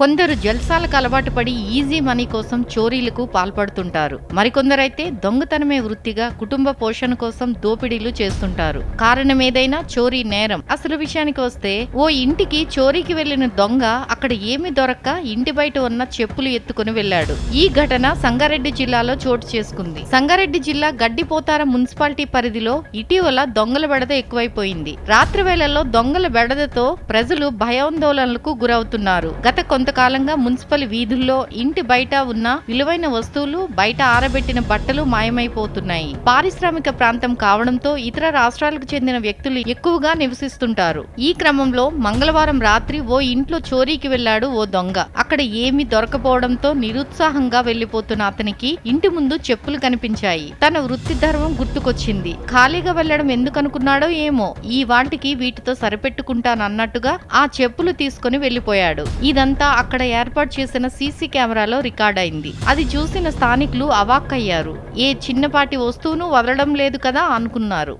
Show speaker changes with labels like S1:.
S1: కొందరు జల్సాలకు అలవాటు పడి ఈజీ మనీ కోసం చోరీలకు పాల్పడుతుంటారు. మరికొందరైతే దొంగతనమే వృత్తిగా కుటుంబ పోషణ కోసం దోపిడీలు చేస్తుంటారు. కారణం ఏదైనా చోరీ నేరం. అసలు విషయానికి వస్తే ఓ ఇంటికి చోరీకి వెళ్ళిన దొంగ అక్కడ ఏమి దొరక్క ఇంటి బయట ఉన్న చెప్పులు ఎత్తుకుని వెళ్ళాడు ఈ ఘటన సంగారెడ్డి జిల్లాలో చోటు చేసుకుంది. సంగారెడ్డి జిల్లా గడ్డిపోతార మున్సిపాలిటీ పరిధిలో ఇటీవల దొంగల బెడద ఎక్కువైపోయింది. రాత్రి వేళల్లో దొంగల బెడదతో ప్రజలు భయాందోళనలకు గురవుతున్నారు. గత కొంత కొంతకాలంగా మున్సిపల్ వీధుల్లో ఇంటి బయట ఉన్న విలువైన వస్తువులు బయట ఆరబెట్టిన బట్టలు మాయమైపోతున్నాయి. పారిశ్రామిక ప్రాంతం కావడంతో ఇతర రాష్ట్రాలకు చెందిన వ్యక్తులు ఎక్కువగా నివసిస్తుంటారు. ఈ క్రమంలో మంగళవారం రాత్రి ఓ ఇంట్లో చోరీకి వెళ్ళాడు ఓ దొంగ. అక్కడ ఏమీ దొరకపోవడంతో నిరుత్సాహంగా వెళ్ళిపోతున్న అతనికి ఇంటి ముందు చెప్పులు కనిపించాయి. తన వృత్తి ధర్మం గుర్తుకొచ్చింది. ఖాళీగా వెళ్ళడం ఎందుకనుకున్నాడో ఏమో. ఈ వాటికి వీటితో సరిపెట్టుకుంటానన్నట్టుగా ఆ చెప్పులు తీసుకుని వెళ్ళిపోయాడు ఇదంతా అక్కడ ఏర్పాటు చేసిన సీసీ కెమెరాలో రికార్డ్ అయింది అది చూసిన స్థానికులు అవాక్కయ్యారు. ఏ చిన్నపాటి వస్తువును వదలడం లేదు కదా అనుకున్నారు.